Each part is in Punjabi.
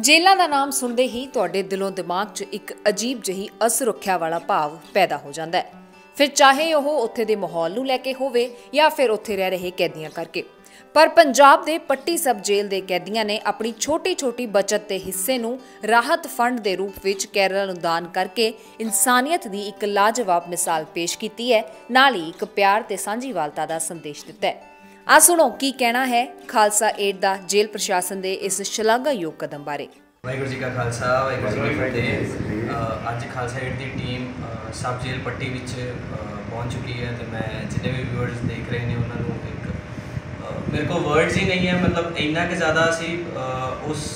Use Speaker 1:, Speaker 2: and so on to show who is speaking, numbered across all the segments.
Speaker 1: ਜੇਲ੍ਹਾਂ ਦਾ ਨਾਮ ਸੁਣਦੇ ਹੀ ਤੁਹਾਡੇ ਦਿਲੋਂ ਦਿਮਾਗ 'ਚ ਇੱਕ ਅਜੀਬ ਜਿਹੀ ਅਸੁਰੱਖਿਆ ਵਾਲਾ ਭਾਵ ਪੈਦਾ ਹੋ ਜਾਂਦਾ ਹੈ। ਫਿਰ ਚਾਹੇ ਉਹ ਉੱਥੇ ਦੇ ਮਾਹੌਲ ਨੂੰ ਲੈ ਕੇ ਹੋਵੇ ਜਾਂ ਫਿਰ ਉੱਥੇ ਰਹਿ ਰਹੇ ਕੈਦੀਆਂ ਕਰਕੇ। ਪਰ ਪੰਜਾਬ ਦੇ ਪੱਟੀ ਸਬ ਜੇਲ੍ਹ ਦੇ ਕੈਦੀਆਂ ਨੇ ਆਪਣੀ ਛੋਟੀ-ਛੋਟੀ ਬਚਤ ਦੇ ਹਿੱਸੇ ਨੂੰ ਰਾਹਤ ਫੰਡ ਦੇ ਰੂਪ ਵਿੱਚ ਕੇਰਲਾ ਨੂੰ ਦਾਨ ਕਰਕੇ ਇਨਸਾਨੀਅਤ ਦੀ ਇੱਕ ਲਾਜਵਾਬ ਮਿਸਾਲ ਪੇਸ਼ ਕੀਤੀ ਹੈ। ਨਾਲ ਹੀ ਇੱਕ ਪਿਆਰ ਤੇ ਸਾਂਝੀਵਾਲਤਾ ਦਾ ਸੰਦੇਸ਼ ਦਿੱਤਾ ਹੈ। ਆ ਸੁਣੋ ਕੀ ਕਹਿਣਾ ਹੈ ਖਾਲਸਾ ਏਡ ਦਾ ਜੇਲ੍ਹ ਪ੍ਰਸ਼ਾਸਨ ਦੇ ਇਸ ਸ਼ਲਾਘਾਯੋਗ ਕਦਮ ਬਾਰੇ।
Speaker 2: ਵਾਹਿਗੁਰੂ ਜੀ ਕਾ ਖਾਲਸਾ ਵਾਹਿਗੁਰੂ ਜੀ ਕੀ ਫਤਿਹ। ਅੱਜ ਖਾਲਸਾ ਏਡ ਦੀ ਟੀਮ ਅ, ਸਬ ਜੇਲ੍ਹ ਪੱਟੀ ਵਿੱਚ ਪਹੁੰਚ ਚੁੱਕੀ ਹੈ ਤੇ ਮੈਂ ਜਿੰਨੇ ਵੀ ਵਿਊਅਰਸ ਦੇਖ ਰਹੇ ਨੇ ਉਹਨਾਂ ਨੂੰ ਇੱਕ ਮੇਰੇ ਕੋਲ ਵਰਡਸ ਹੀ ਨਹੀਂ ਹੈ ਮਤਲਬ ਇੰਨਾ ਕਿ ਜ਼ਿਆਦਾ ਅਸੀਂ ਉਸ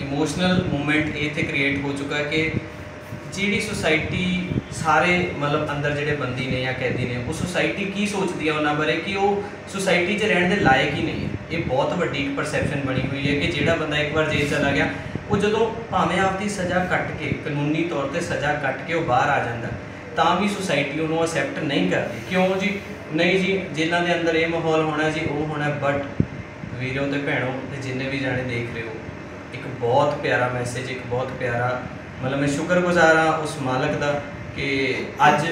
Speaker 2: ਇਮੋਸ਼ਨਲ ਮੂਮੈਂਟ ਇੱਥੇ ਕ੍ਰੀਏਟ ਹੋ ਚੁੱਕਾ ਕਿ ਜਿਹੜੀ ਸੁਸਾਇਟੀ ਸਾਰੇ ਮਤਲਬ ਅੰਦਰ ਜਿਹੜੇ ਬੰਦੀ ਨੇ ਜਾਂ ਕੈਦੀ ਨੇ, ਉਹ ਸੁਸਾਇਟੀ ਕੀ ਸੋਚਦੀ ਹੈ ਉਹਨਾਂ ਬਾਰੇ? ਕਿ ਉਹ ਸੁਸਾਇਟੀ 'ਚ ਰਹਿਣ ਦੇ ਲਾਇਕ ਹੀ ਨਹੀਂ ਹੈ। ਇਹ ਬਹੁਤ ਵੱਡੀ ਇੱਕ ਪਰਸੈਪਸ਼ਨ ਬਣੀ ਹੋਈ ਹੈ ਕਿ ਜਿਹੜਾ ਬੰਦਾ ਇੱਕ ਵਾਰ ਜੇਲ੍ਹ ਚਲਾ ਗਿਆ, ਉਹ ਜਦੋਂ ਭਾਵੇਂ ਆਪਦੀ ਸਜ਼ਾ ਕੱਟ ਕੇ, ਕਾਨੂੰਨੀ ਤੌਰ ਤੇ ਸਜ਼ਾ ਕੱਟ ਕੇ ਉਹ ਬਾਹਰ ਆ ਜਾਂਦਾ, ਤਾਂ ਵੀ ਸੁਸਾਇਟੀ ਉਹਨੂੰ ਅਸੈਪਟ ਨਹੀਂ ਕਰਦੀ। ਕਿਉਂ ਜੀ? ਨਹੀਂ ਜੀ, ਜੇਲ੍ਹਾਂ ਦੇ ਅੰਦਰ ਇਹ ਮਾਹੌਲ ਹੋਣਾ ਜੀ, ਉਹ ਹੋਣਾ ਬਟ ਵੀਰੋ ਤੇ ਭੈਣੋ, ਤੇ ਜਿੰਨੇ ਵੀ ਜਾਣੇ ਦੇਖ ਰਹੇ ਹੋ, ਇੱਕ ਬਹੁਤ ਪਿਆਰਾ ਮੈਸੇਜ ਇੱਕ ਬਹੁਤ ਪਿਆਰਾ ਮਤਲਬ ਮੈਂ ਸ਼ੁਕਰਗੁਜ਼ਾਰ ਹਾਂ ਉਸ ਮਾਲਕ ਦਾ ਕਿ ਅੱਜ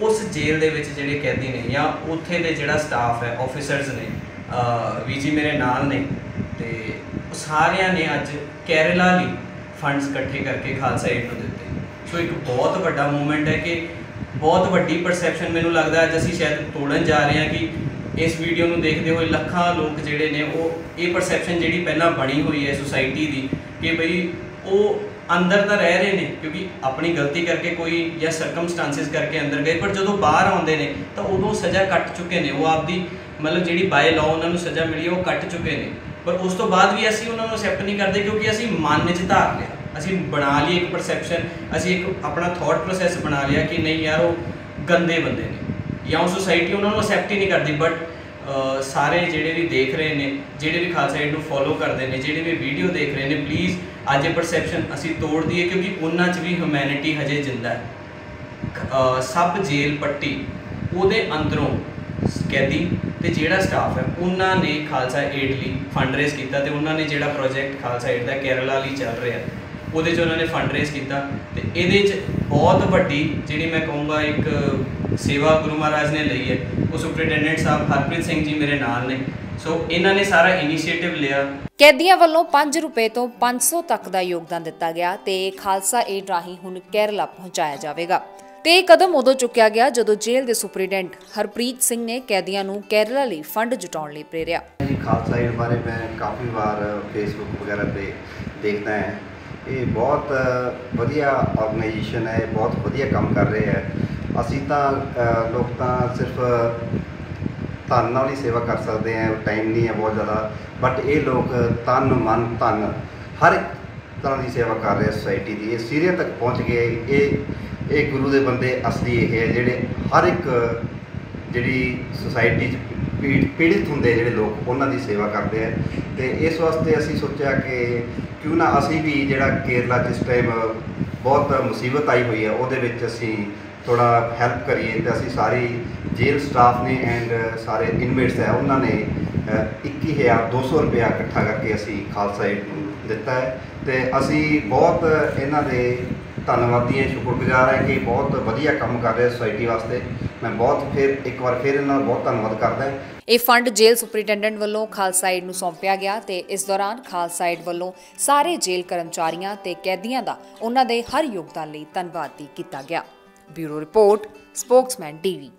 Speaker 2: ਉਸ ਜੇਲ੍ਹ ਦੇ ਵਿੱਚ ਜਿਹੜੇ ਕੈਦੀ ਨੇ ਜਾਂ ਉੱਥੇ ਦੇ ਜਿਹੜਾ ਸਟਾਫ ਹੈ ਆਫੀਸਰਸ ਨੇ ਅ, ਵੀ ਜੀ ਮੇਰੇ ਨਾਲ ਨੇ ਤੇ ਸਾਰਿਆਂ ਨੇ ਅੱਜ ਕੇਰਲਾ ਲਈ ਫੰਡਸ ਇਕੱਠੇ ਕਰਕੇ ਖਾਲਸਾ ਏਡ ਨੂੰ ਦਿੱਤੇ। ਸੋ ਇੱਕ ਬਹੁਤ ਵੱਡਾ ਮੂਵਮੈਂਟ ਹੈ ਕਿ ਬਹੁਤ ਵੱਡੀ ਪਰਸੈਪਸ਼ਨ ਮੈਨੂੰ ਲੱਗਦਾ ਅੱਜ ਅਸੀਂ ਸ਼ਾਇਦ ਤੋੜਨ ਜਾ ਰਹੇ ਹਾਂ ਕਿ ਇਸ ਵੀਡੀਓ ਨੂੰ ਦੇਖਦੇ ਹੋਏ ਲੱਖਾਂ ਲੋਕ ਜਿਹੜੇ ਨੇ ਉਹ ਇਹ ਪਰਸੈਪਸ਼ਨ ਜਿਹੜੀ ਪਹਿਲਾਂ ਬਣੀ ਹੋਈ ਹੈ ਸੁਸਾਇਟੀ ਦੀ ਕਿ ਭਈ ਉਹ ਅੰਦਰ ਤਾਂ ਰਹਿ ਰਹੇ ਨੇ, ਕਿਉਂਕਿ ਆਪਣੀ ਗਲਤੀ ਕਰਕੇ ਕੋਈ ਜਾਂ ਸਰਕਮਸਟੈਂਸਸ ਕਰਕੇ ਅੰਦਰ ਗਏ, ਪਰ ਜਦੋਂ ਬਾਹਰ ਆਉਂਦੇ ਨੇ, ਤਾਂ ਉਦੋਂ ਸਜ਼ਾ ਕੱਟ ਚੁੱਕੇ ਨੇ, ਉਹ ਆਪਦੀ ਮਤਲਬ ਜਿਹੜੀ ਬਾਈ ਲਾਅ ਉਹਨਾਂ ਨੂੰ ਸਜ਼ਾ ਮਿਲੀ, ਉਹ ਕੱਟ ਚੁੱਕੇ ਨੇ। ਪਰ ਉਸ ਤੋਂ ਬਾਅਦ ਵੀ ਅਸੀਂ ਉਹਨਾਂ ਨੂੰ ਅਸੈਪਟ ਨਹੀਂ ਕਰਦੇ, ਕਿਉਂਕਿ ਅਸੀਂ ਮਨ 'ਚ ਧਾਰ ਲਿਆ। ਅਸੀਂ ਬਣਾ ਲਈ ਇੱਕ ਪਰਸੈਪਸ਼ਨ ਅਸੀਂ ਇੱਕ ਆਪਣਾ ਥਾਟ ਪ੍ਰੋਸੈਸ ਬਣਾ ਲਿਆ ਕਿ ਨਹੀਂ ਯਾਰ, ਉਹ ਗੰਦੇ ਬੰਦੇ ਨੇ। ਜਾਂ ਉਹ ਸੁਸਾਇਟੀ ਉਹਨਾਂ ਨੂੰ ਅਸੈਪਟ ਹੀ ਨਹੀਂ ਕਰਦੀ ਬਟ ਸਾਰੇ ਜਿਹੜੇ ਵੀ ਦੇਖ ਰਹੇ ਨੇ ਜਿਹੜੇ ਵੀ ਖਾਲਸਾ ਏਡ ਨੂੰ ਫੋਲੋ ਕਰਦੇ ਨੇ ਜਿਹੜੇ ਵੀ ਵੀਡੀਓ ਦੇਖ ਰਹੇ ਨੇ ਪਲੀਜ਼ ਅੱਜ ਇਹ ਪਰਸੈਪਸ਼ਨ ਅਸੀਂ ਤੋੜ ਦਈਏ ਕਿਉਂਕਿ ਉਹਨਾਂ 'ਚ ਵੀ ਹਿਊਮੈਨਿਟੀ ਹਜੇ ਜਿੰਦਾ ਹੈ। ਅ, ਸਬ ਪੱਟੀ ਉਹਦੇ ਅੰਦਰੋਂ ਕੈਦੀ ਤੇ ਜਿਹੜਾ ਸਟਾਫ ਹੈ ਉਹਨਾਂ ਨੇ ਖਾਲਸਾ ਏਡ ਲਈ ਫੰਡ ਰੇਜ਼ ਕੀਤਾ ਤੇ ਉਹਨਾਂ ਨੇ ਜਿਹੜਾ ਪ੍ਰੋਜੈਕਟ ਖਾਲਸਾ ਏਡ ਦਾ ਕੇਰਲਾ ਲਈ ਚੱਲ ਰਿਹਾ। ਉਹਦੇ 'ਚ ਉਹਨਾਂ ਨੇ ਫੰਡ ਰੇਜ਼ ਕੀਤਾ ਤੇ ਇਹਦੇ 'ਚ ਬਹੁਤ ਵੱਡੀ ਜਿਹੜੀ ਮੈਂ ਕਹੂੰਗਾ ਇੱਕ ਸੇਵਾ ਗੁਰੂ ਮਹਾਰਾਜ ਨੇ ਲਈ ਹੈ ਉਹ ਸੁਪਰਡੈਂਡੈਂਟ ਸਾਹਿਬ ਹਰਪ੍ਰੀਤ ਸਿੰਘ ਜੀ ਮੇਰੇ ਨਾਲ ਨੇ। ਸੋ ਇਹਨਾਂ ਨੇ ਸਾਰਾ ਇਨੀਸ਼ੀਏਟਿਵ ਲਿਆ।
Speaker 1: ਕੈਦੀਆਂ ਵੱਲੋਂ 5 ਰੁਪਏ ਤੋਂ 500 ਤੱਕ ਦਾ ਯੋਗਦਾਨ ਦਿੱਤਾ ਗਿਆ ਤੇ ਖਾਲਸਾ ਏਡ ਰਾਹੀਂ ਹੁਣ ਕੇਰਲਾ ਪਹੁੰਚਾਇਆ ਜਾਵੇਗਾ। ਤੇ ਇਹ ਕਦਮ ਉਦੋਂ ਚੁੱਕਿਆ ਗਿਆ ਜਦੋਂ ਜੇਲ੍ਹ ਦੇ ਸੁਪਰੀਡੈਂਟ ਹਰਪ੍ਰੀਤ ਸਿੰਘ ਨੇ ਕੈਦੀਆਂ ਨੂੰ ਕੇਰਲਾ ਲਈ ਫੰਡ ਜੁਟਾਉਣ ਲਈ ਪ੍ਰੇਰਿਆ।
Speaker 3: ਜੀ ਖਾਲਸਾ ਏਡ ਬਾਰੇ ਮੈਂ ਕਾਫੀ ਵਾਰ ਫੇਸਬੁੱਕ ਵਗੈਰਾ ਤੇ ਦੇਖਦਾ ਹਾਂ। ਇਹ ਬਹੁਤ ਵਧੀਆ ਆਰਗੇਨਾਈਜੇਸ਼ਨ ਹੈ, ਬਹੁਤ ਵਧੀਆ ਕੰਮ ਕਰ ਰਹੇ ਹੈ। ਅਸੀਂ ਤਾਂ ਲੋਕ ਤਾਂ ਸਿਰਫ ਧਨ ਨਾਲ ਹੀ ਸੇਵਾ ਕਰ ਸਕਦੇ ਹਾਂ ਟਾਈਮ ਨਹੀਂ ਹੈ ਬਹੁਤ ਜ਼ਿਆਦਾ। ਬਟ ਇਹ ਲੋਕ ਤਨ ਮਨ, ਧਨ, ਹਰ ਇੱਕ ਤਰ੍ਹਾਂ ਦੀ ਸੇਵਾ ਕਰ ਰਹੇ ਸੋਸਾਇਟੀ ਦੀ। ਇਹ ਸੀਰੀਆ ਤੱਕ ਪਹੁੰਚ ਗਏ, ਇਹ ਇਹ ਗੁਰੂ ਦੇ ਬੰਦੇ ਅਸਲੀ ਇਹ ਹੈ, ਜਿਹੜੇ ਹਰ ਇੱਕ ਜਿਹੜੀ ਸੁਸਾਇਟੀ 'ਚ ਪੀੜ- ਪੀੜਿਤ ਹੁੰਦੇ ਜਿਹੜੇ ਲੋਕ, ਉਹਨਾਂ ਦੀ ਸੇਵਾ ਕਰਦੇ ਆ। ਤੇ ਇਸ ਵਾਸਤੇ ਅਸੀਂ ਸੋਚਿਆ ਕਿ ਕਿਉਂ ਨਾ ਅਸੀਂ ਵੀ ਜਿਹੜਾ ਕੇਰਲਾ ਜਿਸ ਟਾਈਮ ਬਹੁਤ ਮੁਸੀਬਤ ਆਈ ਹੋਈ ਹੈ ਉਹਦੇ ਵਿੱਚ ਅਸੀਂ ਥੋੜਾ ਹੈਲਪ ਕਰੀਏ ਤੇ ਅਸੀਂ ਸਾਰੀ ਜੇਲ੍ਹ ਸਟਾਫ ਨੇ ਐਂਡ ਸਾਰੇ ਇਨਮੇਟਸ ਹੈ ਉਹਨਾਂ ਨੇ ਅ, 21200 ਰੁਪਇਆ ਇਕੱਠਾ ਕਰਕੇ ਅਸੀਂ ਖਾਲਸਾ ਏਡ ਨੂੰ ਦਿੱਤਾ ਹੈ ਤੇ ਅਸੀਂ ਬਹੁਤ ਇਹਨਾਂ ਦੇ ਧੰਨਵਾਦੀ ਹਾਂ ਸ਼ੁਕਰਗੁਜ਼ਾਰ ਹਾਂ ਕਿ ਬਹੁਤ ਵਧੀਆ ਕੰਮ ਕਰ ਰਹੇ ਸੋਸਾਇਟੀ ਵਾਸਤੇ। ਮੈਂ ਬਹੁਤ ਫਿਰ, ਇੱਕ ਵਾਰ ਫਿਰ ਇਹਨਾਂ ਦਾ ਬਹੁਤ ਧੰਨਵਾਦ ਕਰਦਾ
Speaker 1: ਇਹ ਫੰਡ ਜੇਲ੍ਹ ਸੁਪਰੀਡੈਂਡੈਂਟ ਵੱਲੋਂ ਖਾਲਸਾ ਏਡ ਨੂੰ ਸੌਂਪਿਆ ਗਿਆ ਤੇ ਇਸ ਦੌਰਾਨ ਖਾਲਸਾ ਏਡ ਵੱਲੋਂ ਸਾਰੇ ਜੇਲ੍ਹ ਕਰਮਚਾਰੀਆਂ ਤੇ ਕੈਦੀਆਂ ਦਾ ਉਹਨਾਂ ਦੇ ਹਰ ਯੋਗਦਾਨ ਲਈ ਧੰਨਵਾਦ ਵੀ ਕੀਤਾ ਗਿਆ। Bureau report, Spokesman TV